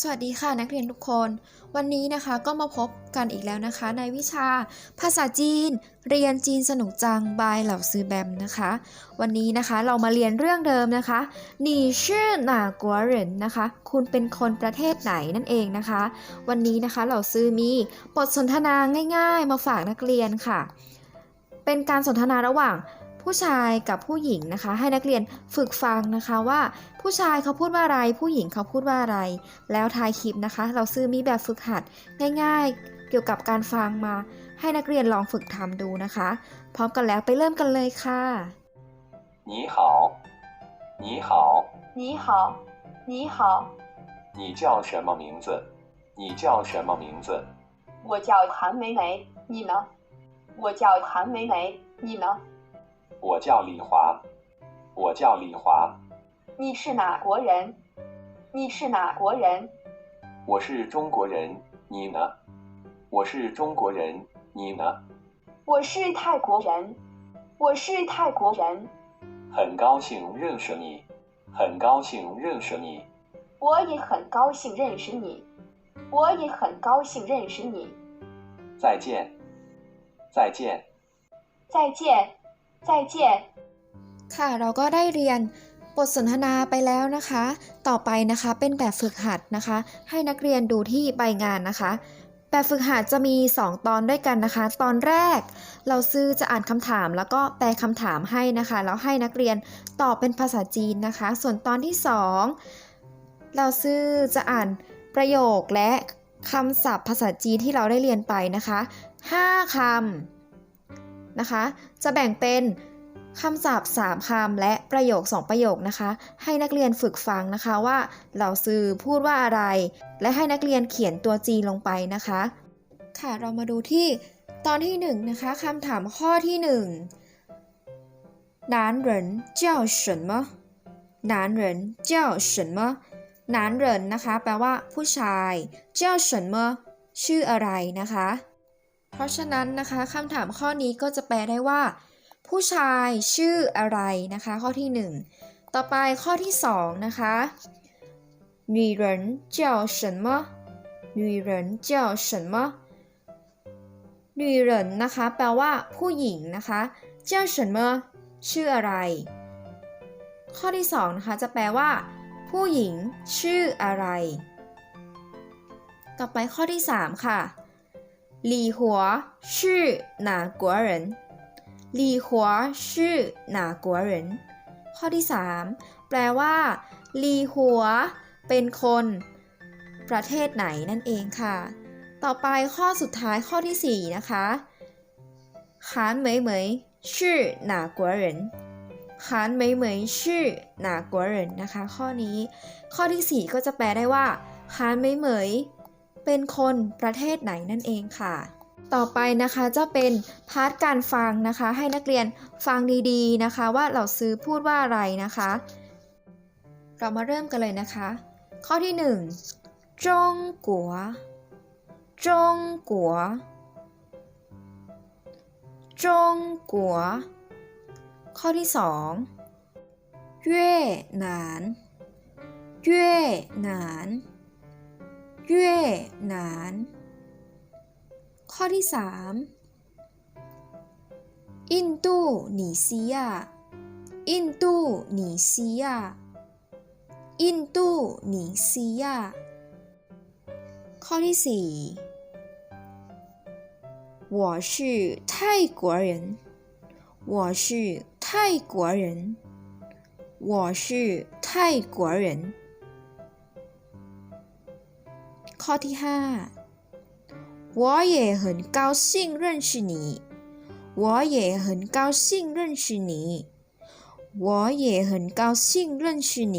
สวัสดีค่ะนักเรียนทุกคน วันนี้นะคะก็มาพบกันอีกแล้วนะคะ ในวิชาภาษาจีน เรียนจีนสนุกจังบายเหล่าซื้อแบมนะคะ วันนี้นะคะเรามาเรียนเรื่องเดิมนะคะ你是哪国人นะคะ คุณเป็นคนประเทศไหนนั่นเองนะคะ วันนี้นะคะเหล่าซื้อมีบทสนทนาง่าย ๆ มาฝากนักเรียนค่ะ เป็นการสนทนาระหว่าง ผู้ชายกับผู้หญิงนะคะ ให้นักเรียนฝึกฟังนะคะว่า ผู้ชายเขาพูดว่าอะไร ผู้หญิงเขาพูดว่าอะไร แล้วท้ายคลิปนะคะ เราซื้อมีแบบฝึกหัดง่ายๆ เกี่ยวกับการฟังมา ให้นักเรียนลองฝึกทำดูนะคะ พร้อมกันแล้วไปเริ่มกันเลยค่ะ 你好，你好，你好，你好，你叫什么名字？你叫什么名字？我叫韩梅梅，你呢？我叫韩梅梅，你呢？ 我叫李华，我叫李华，你是哪国人？你是哪国人？我是中国人，你呢？我是中国人，你呢？我是泰国人，我是泰国人。很高兴认识你，很高兴认识你。我也很高兴认识你，我也很高兴认识你。再见，再见。再见，再见。ค่ะเราก็ได้เรียนบทสนทนาไปแล้วนะคะ ต่อไปนะคะเป็นแบบฝึกหัดนะคะ ให้นักเรียนดูที่ใบงานนะคะ แบบฝึกหัดจะมี 2 ตอนด้วยกันนะคะ ตอนแรก เราซื้อจะอ่านคำถาม แล้วก็แปลคำถามให้นะคะ แล้วให้นักเรียนตอบเป็นภาษาจีนนะคะ ส่วนตอนที่ 2 เราซื้อจะอ่านประโยคและคำศัพท์ภาษาจีนที่เราได้เรียนไปนะคะ 5คำ นะคะ จะแบ่งเป็นคำศัพท์ 3 คำและประโยค 2 ประโยคนะคะ ให้นักเรียนฝึกฟังนะคะว่าเราซื้อพูดว่าอะไร และให้นักเรียนเขียนตัวจีนลงไปนะคะ ค่ะเรามาดูที่ตอนที่1นงนะคะคำถามข้อที่1男人叫什么男人叫什么男人นะคะ แปลว่า ผู้ชาย叫什么ชื่ออะไรนะคะ เพราะฉะนั้นนะคะคำถามข้อนี้ก็จะแปลได้ว่า ผู้ชายชื่ออะไรนะคะ ข้อที่ 1 ต่อไปข้อที่ 2 นะคะ女人叫什么女人叫什么女人นะคะ แปลว่า ผู้หญิงนะคะ叫什么ชื่ออะไร ข้อที่ 2 นะคะ จะแปลว่า ผู้หญิงชื่ออะไร ต่อไปข้อที่ 3 ค่ะ 李活是哪国人หลีหัวชื่อหนากัวเหรินข้อที่ 3 แปลว่าหลีหัว เป็นคนประเทศไหนนั่นเองค่ะ ต่อไปข้อสุดท้ายข้อที่ 4 นะคะ韩美美是哪国人韩美美是哪国人นะคะ ข้อนี้ ข้อที่ 4 ก็จะแปลได้ว่า韩美美เ เป็นคนประเทศไหนนั่นเองค่ะ ต่อไปนะคะจะเป็นพาร์ทการฟังนะคะ ให้นักเรียนฟังดีๆนะคะ ว่าเราซื้อพูดว่าอะไรนะคะ เรามาเริ่มกันเลยนะคะ ข้อที่1จงกัวจงกัวจงกัวข้อที่2เย่หนานเย่หนาน เย่หนาน ข้อที่ 3 อินตูหนีซียาอินตูหนีซียาอินตูหนีซียาข้อที่ 4我是泰国人我是泰国人我是泰国人 ข้อที่ 5我也很高兴认识你，我也很高兴认识你，我也很高兴认识你。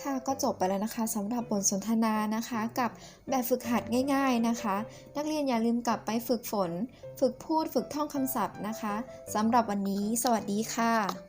ค่ะก็จบไปแล้วนะคะสำหรับบทสนทนานะคะ กับแบบฝึกหัดง่าย ๆนะคะ นักเรียนอย่าลืมกลับไปฝึกฝน ฝึกพูดฝึกท่องคำศัพท์นะคะสำหรับวันนี้ สวัสดีค่ะ